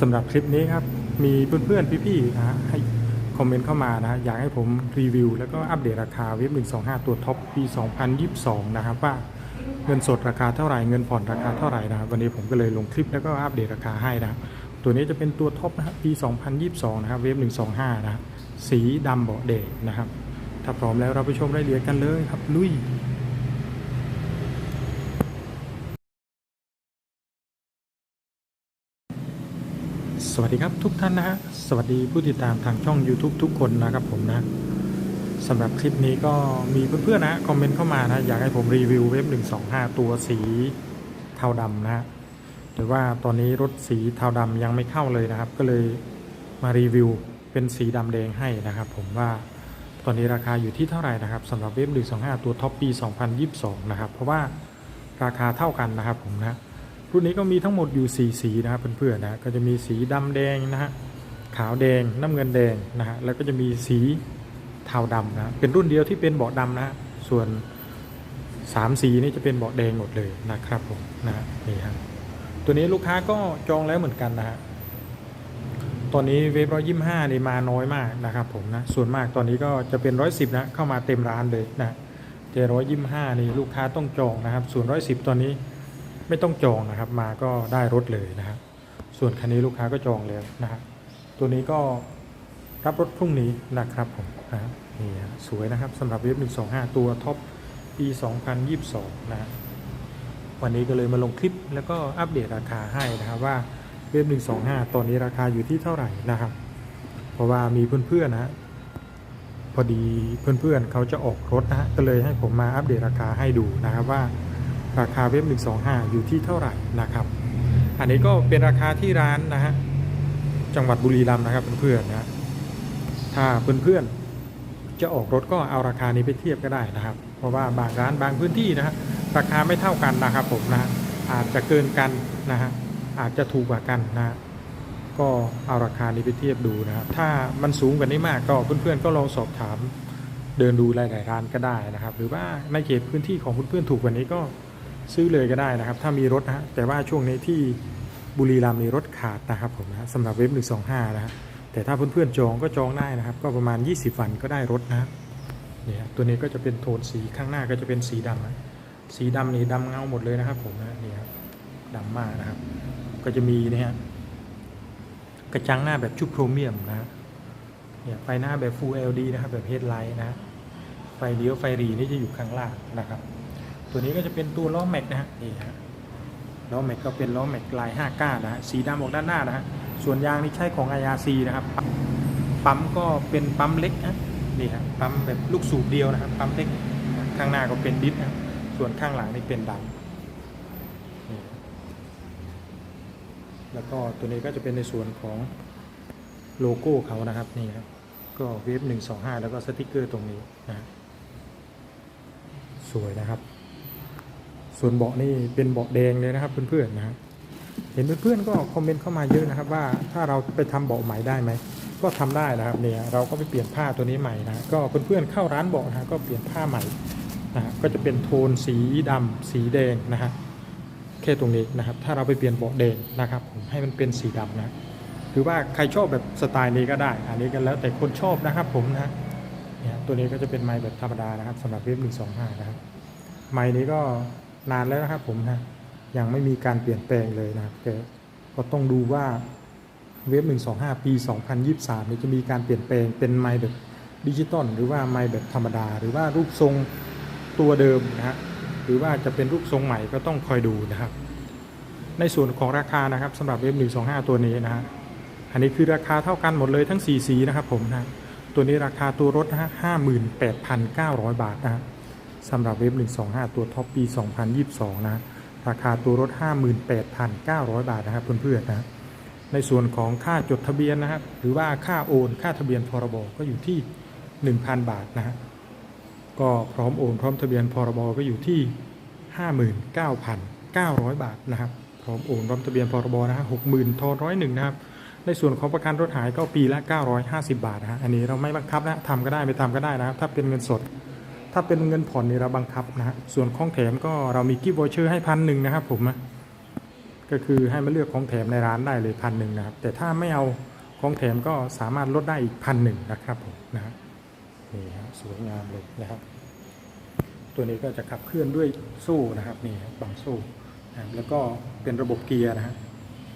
สำหรับคลิปนี้ครับ มีเพื่อนๆ พี่ๆนะให้คอมเมนต์เข้ามานะอยากให้ผมรีวิว แล้วก็อัปเดตราคาเว็บ125 ตัวท็อปปี 2022 นะครับว่าเงินสดราคาเท่าไหร่เงินผ่อนราคาเท่าไหร่นะครับวันนี้ผมก็เลยลงคลิปแล้วก็อัปเดตราคาให้นะครับตัวนี้จะเป็นตัวท็อปนะครับปี 2022 นะครับเว็บ125 นะครับสีดำเบาะเดกนะครับ ถ้าพร้อมแล้วเราไปชมรายละเอียดกันเลยครับลุย สวัสดีครับทุกท่านนะฮะสวัสดีผู้ติดตามทางช่อง YouTube ทุกคนนะครับผมนะสำหรับคลิปนี้ก็มีเพื่อนๆนะคอมเมนต์เข้ามานะอยากให้ผมรีวิวเว็บ125 ตัวสีเทาดำนะฮะหรือว่าตอนนี้รถสีเทาดำยังไม่เข้าเลยนะครับ ก็เลยมารีวิวเป็นสีดำแดงให้นะครับผมว่าตอนนี้ราคาอยู่ที่เท่าไหร่นะครับสำหรับเว็บ125 ตัวท็อปปี 2022 นะครับเพราะว่าราคาเท่ากันนะครับผมนะ รุ่นนี้ก็มีทั้งหมดอยู่4สีนะครับเพื่อนๆนะก็จะมีสีดำแดงนะฮะขาวแดงน้ำเงินแดงนะฮะแล้วก็จะมีสีเทาดำนะเป็นรุ่นเดียวที่เป็นเบาะดำนะฮะส่วน 3 สีนี่จะเป็นเบาะแดงหมดเลยนะครับผมนะฮะนี่ฮะตัวนี้ลูกค้าก็จองแล้วเหมือนกันนะฮะตอนนี้เวฟร้อยยี่ห้านี่มาน้อยมากนะครับผมนะส่วนมากตอนนี้ก็จะเป็นร้อยสิบนะเข้ามาเต็มร้านเลยนะแต่ร้อยยี่ห้านี่ลูกค้าต้องจองนะครับส่วนร้อยสิบตอนนี้ ไม่ต้องจองนะครับ มาก็ได้รถเลยนะครับส่วนคันนี้ลูกค้าก็จองแล้วนะครับตัวนี้ก็รับรถพรุ่งนี้นะครับผมนะครับนี่ฮะสวยนะครับสำหรับเว็บ125 ตัวท็อปปี 2022นะฮะวันนี้ก็เลยมาลงคลิปแล้วก็อัปเดตราคาให้นะครับว่าเว็บ125 ตอนนี้ราคาอยู่ที่เท่าไหร่นะครับ เพราะว่ามีเพื่อนๆนะฮะพอดีเพื่อนๆเขาจะออกรถนะฮะก็เลยให้ผมมาอัปเดตราคาให้ดูนะครับว่า ราคาเว็บ 125 อยู่ที่เท่าไหร่นะครับ อันนี้ก็เป็นราคาที่ร้านนะฮะจังหวัดบุรีรัมย์นะครับเพื่อนๆนะถ้าเพื่อนๆจะออกรถก็เอาราคานี้ไปเทียบก็ได้นะครับ เพราะว่าบางร้านบางพื้นที่นะฮะราคาไม่เท่ากันนะครับผมนะอาจจะเกินกันนะฮะอาจจะถูกกว่ากันนะฮะก็เอาราคานี้ไปเทียบดูนะครับ ถ้ามันสูงกว่านี้มากก็เพื่อนๆก็ลองสอบถามเดินดูหลายๆร้านก็ได้นะครับ หรือว่าในเขตพื้นที่ของเพื่อนๆถูกกว่านี้ก็ ซื้อเลยก็ได้นะครับ ถ้ามีรถนะฮะแต่ว่าช่วงนี้ที่บุรีรัมย์มีรถขาดนะครับผมนะสำหรับเว็บ125นะฮะแต่ถ้าเพื่อนๆจองก็จองได้นะครับ ก็ประมาณ 20 วันก็ได้รถนะเนี่ยตัวนี้ก็จะเป็นโทนสีข้างหน้าก็จะเป็นสีดำนะสีดำนี่ดำเงาหมดเลยนะครับผมนะนี่ครับดำมากนะครับ ก็จะมีเนี่ยฮะกระจังหน้าแบบชุบโครเมียมนะเนี่ยไฟหน้าแบบ Full LED นะครับแบบเฮดไลท์นะฮะไฟเลี้ยวไฟหรีนี่จะอยู่ข้างล่างนะครับ ตัวนี้ก็จะเป็นตัวล้อแม็กนะฮะนี่ฮะล้อแม็กก็เป็นล้อแม็กลาย5ก้านะฮะสีดำออกด้านหน้านะฮะส่วนยางนี่ใช้ของ IRC นะครับปั๊มก็เป็นปั๊มเล็กนะนี่ฮะปั๊มแบบลูกสูบเดียวนะครับปั๊มเล็กข้างหน้าก็เป็นดิสนะส่วนข้างหลังนี่เป็นดำนี่แล้วก็ตัวนี้ก็จะเป็นในส่วนของโลโก้เขานะครับนี่ครับก็เวฟ125 แล้วก็สติกเกอร์ตรงนี้นะฮะสวยนะครับ ส่วนเบาะนี่เป็นเบาะแดงเลยนะครับเพื่อนๆนะฮะเห็นเพื่อนๆก็คอมเมนต์เข้ามาเยอะนะครับว่าถ้าเราไปทำเบาะใหม่ได้ไหมก็ทำได้นะครับเนี่ยเราก็ไปเปลี่ยนผ้าตัวนี้ใหม่นะก็เพื่อนๆเข้าร้านเบาะนะก็เปลี่ยนผ้าใหม่นะก็จะเป็นโทนสีดำสีแดงนะฮะแค่ตรงนี้นะครับ ถ้าเราไปเปลี่ยนเบาะแดงนะครับผมให้มันเป็นสีดำนะหรือว่าใครชอบแบบสไตล์นี้ก็ได้ อันนี้กันแล้วแต่คนชอบนะครับผมนะเนี่ยตัวนี้ก็จะเป็นไม้แบบธรรมดานะครับสำหรับเว็บ125นะครับไม้นี้ก็ นานแล้วนะครับผมนะยังไม่มีการเปลี่ยนแปลงเลยนะครับแต่ก็ต้องดูว่าเว็บ 125 ปี 2023นี้จะมีการเปลี่ยนแปลงเป็นไม้แบบดิจิตอลหรือว่าไม้แบบธรรมดา หรือว่ารูปทรงตัวเดิมนะฮะหรือว่าจะเป็นรูปทรงใหม่ก็ต้องคอยดูนะครับ ในส่วนของราคานะครับสำหรับเว็บ 125 ตัวนี้นะฮะอันนี้คือราคาเท่ากันหมดเลยทั้ง 4 สีนะครับผมนะตัวนี้ราคาตัวรถนะฮะ58,900 บาทนะฮะ สำหรับเว็บ 125 ตัวท็อปปี 2022 นะ ราคาตัวรถ 58,900 บาทนะครับเพื่อนๆนะในส่วนของค่าจดทะเบียนนะครับหรือว่าค่าโอนค่าทะเบียนพรบก็อยู่ที่ 1,000 บาทนะฮะก็พร้อมโอนพร้อมทะเบียนพรบก็อยู่ที่ 59,900 บาทนะครับพร้อมโอนพร้อมทะเบียนพรบนะฮะ60,000ทอร้อยหนึ่งนะครับในส่วนของประกันรถหายก็ปีละ 950 บาทนะฮะอันนี้เราไม่บังคับนะทำก็ได้ไม่ทำก็ได้นะครับถ้าเป็นเงินสด ถ้าเป็นเงินผ่อนนี่เราบังคับนะฮะส่วนของแถมก็เรามีกิฟต์วอเชอร์ให้พันหนึ่งนะครับผมนะก็คือให้มาเลือกของแถมในร้านได้เลยพันหนึ่งนะครับ แต่ถ้าไม่เอาของแถมก็สามารถลดได้อีกพันหนึ่งนะครับผมนะฮะนี่ฮะสวยงามเลยนะครับ ตัวนี้ก็จะขับเคลื่อนด้วยโซ่นะครับนี่บบังโซ่นะแล้วก็เป็นระบบเกียร์นะฮะ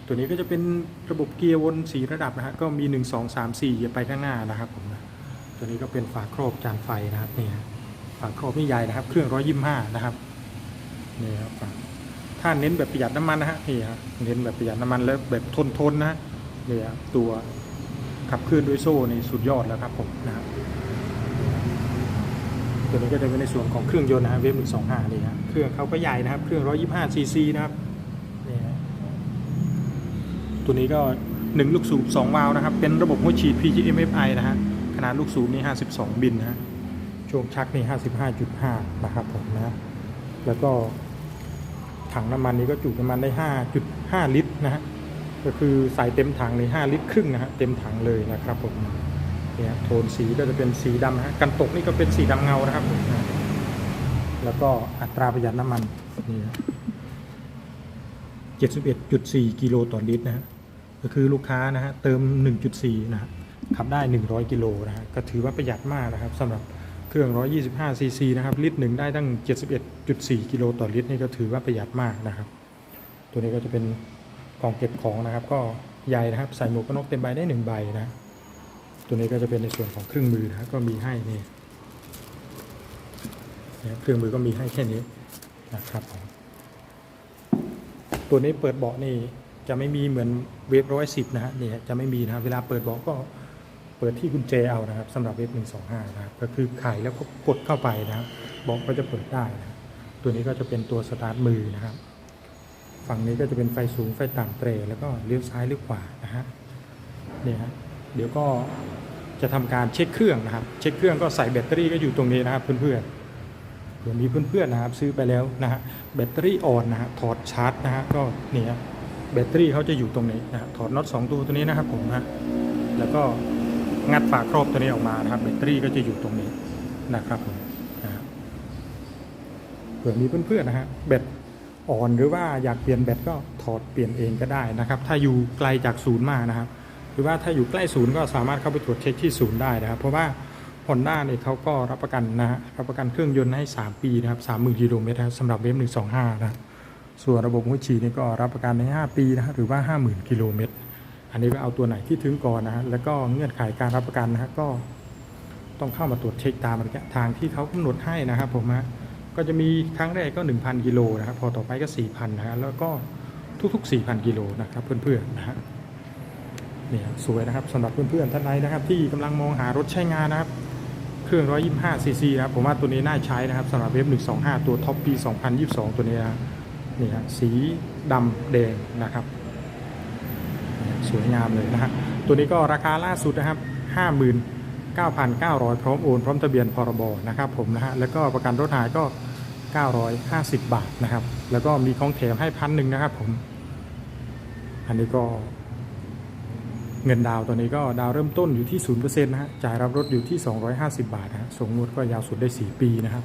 ตัวนี้ก็จะเป็นระบบเกียร์วนสีระดับนะฮะก็มี 1 2 3 4อย่าไปข้างหน้านะครับผมนะตัวนี้ก็เป็นฝาครอบจานไฟนะครับนี่ฮะ ฝาครอบนี่ใหญ่นะครับ เครื่อง125นะครับนี่ครับฝาถ้าเน้นแบบประหยัดน้ำมันนะฮะนี่ฮะเน้นแบบประหยัดน้ำมันแล้วแบบทนทนๆนะฮะนี่ฮะตัวขับเคลื่อนด้วยโซ่นี่สุดยอดแล้วครับผมนะครับตัวนี้ก็จะเป็นในส่วนของเครื่องยนต์นะครับเวฟหนึ่งสองห้านี่ครับเครื่องเขาก็ใหญ่นะครับ เครื่องร้อยยี่ห้าซีซีนะครับนี่ฮะตัวนี้ก็หนึ่งลูกสูบสองวาล์วนะครับ เป็นระบบหัวฉีด PGMFI นะฮะขนาดลูกสูบนี่ห้าสิบสองบินนะฮะ ช่วงชักนี่ห้าสิบห้าจุดห้านะครับผมนะ แล้วก็ถังน้ำมันนี้ก็จุน้ำมันได้ห้าจุดห้าลิตรนะฮะ ก็คือใส่เต็มถังเลยห้าลิตรครึ่งนะฮะ เต็มถังเลยนะครับผม เนี่ยโทนสีก็จะเป็นสีดำนะฮะ กันตกนี่ก็เป็นสีดำเงานะครับผมนะแล้วก็อัตราประหยัดน้ำมันนี่เจ็ดสิบเอ็ดจุดสี่กิโลต่อลิตรนะฮะ ก็คือลูกค้านะฮะเติม 1.4 นะฮะขับได้ 100 กิโลนะฮะก็ถือว่าประหยัดมากนะครับสำหรับ เครื่อง 125 ซีซีนะครับ ลิตรหนึ่งได้ตั้ง 71.4 กิโลต่อลิตรนี่ก็ถือว่าประหยัดมากนะครับ ตัวนี้ก็จะเป็นกล่องเก็บของนะครับ ก็ใหญ่นะครับ ใส่หมวกกันน็อกเต็มใบได้หนึ่งใบนะ ตัวนี้ก็จะเป็นในส่วนของเครื่องมือนะครับก็มีให้นี่เนี่ยเครื่องมือก็มีให้แค่นี้นะครับตัวนี้เปิดเบาะนี่จะไม่มีเหมือนเวฟร้อยสิบนะฮะนี่จะไม่มีนะเวลาเปิดเบาะก็ เปิดที่กุญแจเอานะครับสำหรับเวฟหนึ่งสองห้านะครับก็คือไขแล้วก็กดเข้าไปนะครับเบาะก็จะเปิดได้นะตัวนี้ก็จะเป็นตัวสตาร์ทมือนะครับ ฝั่งนี้ก็จะเป็นไฟสูงไฟต่ำเตรแล้วก็เลี้ยวซ้ายเลี้ยวขวานะฮะเนี่ยฮะเดี๋ยวก็จะทำการเช็คเครื่องนะครับ เช็คเครื่องก็ใส่แบตเตอรี่ก็อยู่ตรงนี้นะครับเพื่อนๆเดี๋ยมีเพื่อนๆนะครับ ซื้อไปแล้วนะฮะแบตเตอรี่อ่อนนะฮะถอดชาร์จนะฮะก็เนี่ยฮะแบตเตอรี่เขาจะอยู่ตรงนี้นะฮะถอดน็อตสองตัวตัวนี้นะครับผมนะแล้วก็ งัดฝาครอบตัวนี้ออกมานะครับแบตเตอรี่ก็จะอยู่ตรงนี้นะครับผมเผื่อมีเพื่อนๆนะฮะแบตอ่อนหรือว่าอยากเปลี่ยนแบตก็ถอดเปลี่ยนเองก็ได้นะครับ ถ้าอยู่ไกลจากศูนย์มากนะครับ หรือว่าถ้าอยู่ใกล้ศูนย์ก็สามารถเข้าไปตรวจเช็คที่ศูนย์ได้นะครับ เพราะว่า Honda เนี่ยเขาก็รับประกันนะฮะรับประกันเครื่องยนต์ให้ 3 ปีนะครับ30,000กิโลเมตรนะครับสำหรับเวฟ125นะส่วนระบบหัวฉีดนี่ก็รับประกันใน 5 ปีนะฮะหรือว่า 50,000กิโลเมตร อันนี้ก็เอาตัวไหนที่ถึงก่อนนะฮะแล้วก็เงื่อนไขการรับประกันนะฮะก็ต้องเข้ามาตรวจเช็คตามระยะทางที่เขากำหนดให้นะครับผมฮะก็จะมีครั้งแรกก็ 1,000 กิโลนะครับพอต่อไปก็ 4,000นะฮะแล้วก็ทุกๆ 4,000 กิโลนะครับเพื่อนๆนะฮะเนี่ยสวยนะครับสำหรับเพื่อนๆท่านใดนะครับ ที่กำลังมองหารถใช้งานนะครับ เครื่อง 125 ซีซีนะครับผมว่าตัวนี้น่าใช้นะครับสำหรับเวฟ125 ตัวท็อปปี 2022 ตัวนี้นะนี่ฮะสีดำแดงนะครับ สวยงามเลยนะฮะตัวนี้ก็ราคาล่าสุดนะครับ 59,900 พร้อมโอนพร้อมทะเบียนพรบนะครับผมนะฮะแล้วก็ประกันรถหายก็ 950 บาทนะครับ แล้วก็มีของแถมให้พันหนึ่งนะครับผม อันนี้ก็เงินดาวตัวนี้ก็ดาวเริ่มต้นอยู่ที่ 0%นะฮะ จ่ายรับรถอยู่ที่ 250 บาทนะฮะส่งงวดก็ยาวสุดได้ 4 ปีนะครับ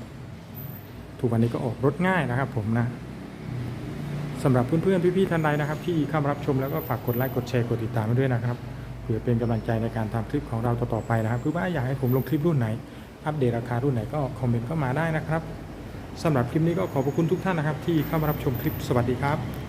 ทุกวันนี้ก็ออกรถง่ายนะครับผมนะ สำหรับเพื่อนๆพี่ๆท่านใดนะครับ ที่เข้ามารับชมแล้วก็ฝากกดไลค์กดแชร์กดติดตามไว้ด้วยนะครับเพื่อเป็นกำลังใจในการทำคลิปของเราต่อๆไปนะครับคือว่าอยากให้ผมลงคลิปรุ่นไหน อัปเดตราคารุ่นไหนก็คอมเมนต์เข้ามาได้นะครับสำหรับคลิปนี้ก็ขอบพระคุณทุกท่านนะครับ ที่เข้ามารับชมคลิปสวัสดีครับ